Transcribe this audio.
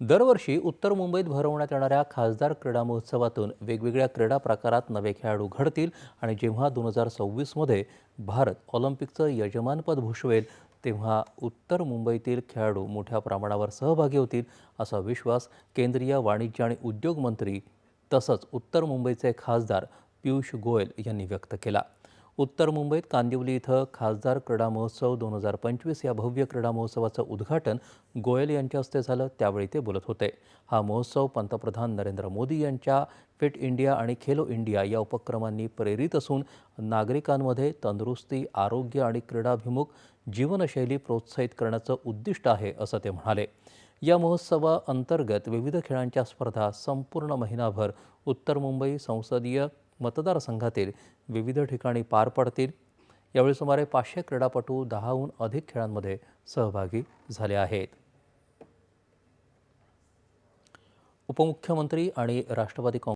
दरवर्षी उत्तर मुंबईत भरवण्यात येणाऱ्या खासदार क्रीडा महोत्सवातून वेगवेगळ्या क्रीडा प्रकारात नवे खेळाडू घडतील आणि जेव्हा दोन हजार सव्वीसमध्ये भारत ऑलिम्पिकचं यजमानपद भूषवेल तेव्हा उत्तर मुंबईतील खेळाडू मोठ्या प्रमाणावर सहभागी होतील असा विश्वास केंद्रीय वाणिज्य आणि उद्योग मंत्री तसंच उत्तर मुंबईचे खासदार पियुष गोयल यांनी व्यक्त केला. उत्तर मुंबईत कांदिवली इथं खासदार क्रीडा महोत्सव दोन हजार पंचवीस या भव्य क्रीडा महोत्सवाचं उद्घाटन गोयल यांच्या हस्ते झालं. त्यावेळी ते बोलत होते. हा महोत्सव पंतप्रधान नरेंद्र मोदी यांच्या फिट इंडिया आणि खेलो इंडिया या उपक्रमांनी प्रेरित असून नागरिकांमध्ये तंदुरुस्ती आरोग्य आणि क्रीडाभिमुख जीवनशैली प्रोत्साहित करण्याचं उद्दिष्ट आहे असं ते म्हणाले. या महोत्सवाअंतर्गत विविध खेळांच्या स्पर्धा संपूर्ण महिनाभर उत्तर मुंबई संसदीय मतदारसंघातील विविध ठिकाणी पार पडतील. यावेळी सुमारे पाचशे क्रीडापटू दहाहून अधिक खेळांमध्ये सहभागी झाले आहेत. उपमुख्यमंत्री आणि राष्ट्रवादी काँग्रेस